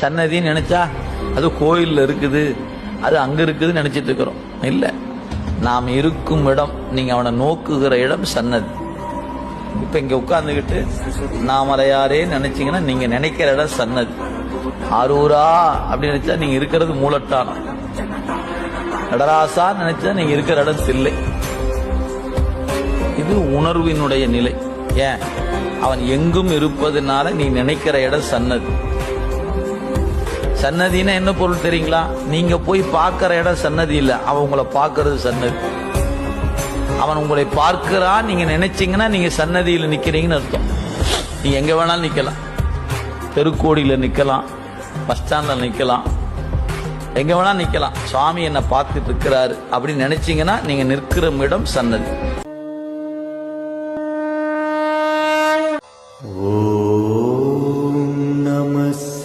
சன்னதின்னு நினைச்சா அது கோயில்ல இருக்குது. அது அங்க இருக்குதுன்னு நினைச்சிட்டு இருக்கிறோம். இல்ல. நாம் இருக்கும் இடம் நீங்க அவனை நோக்குகிற இடம் சன்னதி. இப்ப இங்க உட்கார்ந்துகிட்டு நாமலையாரே நினைச்சீங்கன்னா நீங்க நினைக்கிற இடம் சன்னதி. அரூரா அப்படின்னு நினைச்சா நீங்க இருக்கிறது மூலட்டானம். நடராசா நினைச்சா நீங்க இருக்கிற இடம் தில்லை. இது உணர்வினுடைய நிலை. ஏன்? அவன் எங்கும் இருப்பதுனால நீ நினைக்கிற இடம் சன்னதி. சன்னதினா என்ன பொருள் தெரியுங்களா? நீங்க போய் பார்க்கிற இடம் சன்னதி இல்லை. அவன் உங்களை பார்க்கறது சன்னதி. அவன் உங்களை பார்க்கிறான் நீங்க நினைச்சீங்கன்னா நீங்க சன்னதியில் நிக்கிறீங்கன்னு அர்த்தம். நீங்க எங்க வேணாலும் நிக்கலாம். தெருக்கோடியில் நிக்கலாம். பஸ் ஸ்டாண்டில் நிக்கலாம். எங்க வேணாலும் நிக்கலாம். சுவாமி என்னை பார்த்துட்டு இருக்கிறாரு. அப்படின்னு நினைச்சீங்கன்னா நீங்க நிற்கிற இடம் சன்னதி.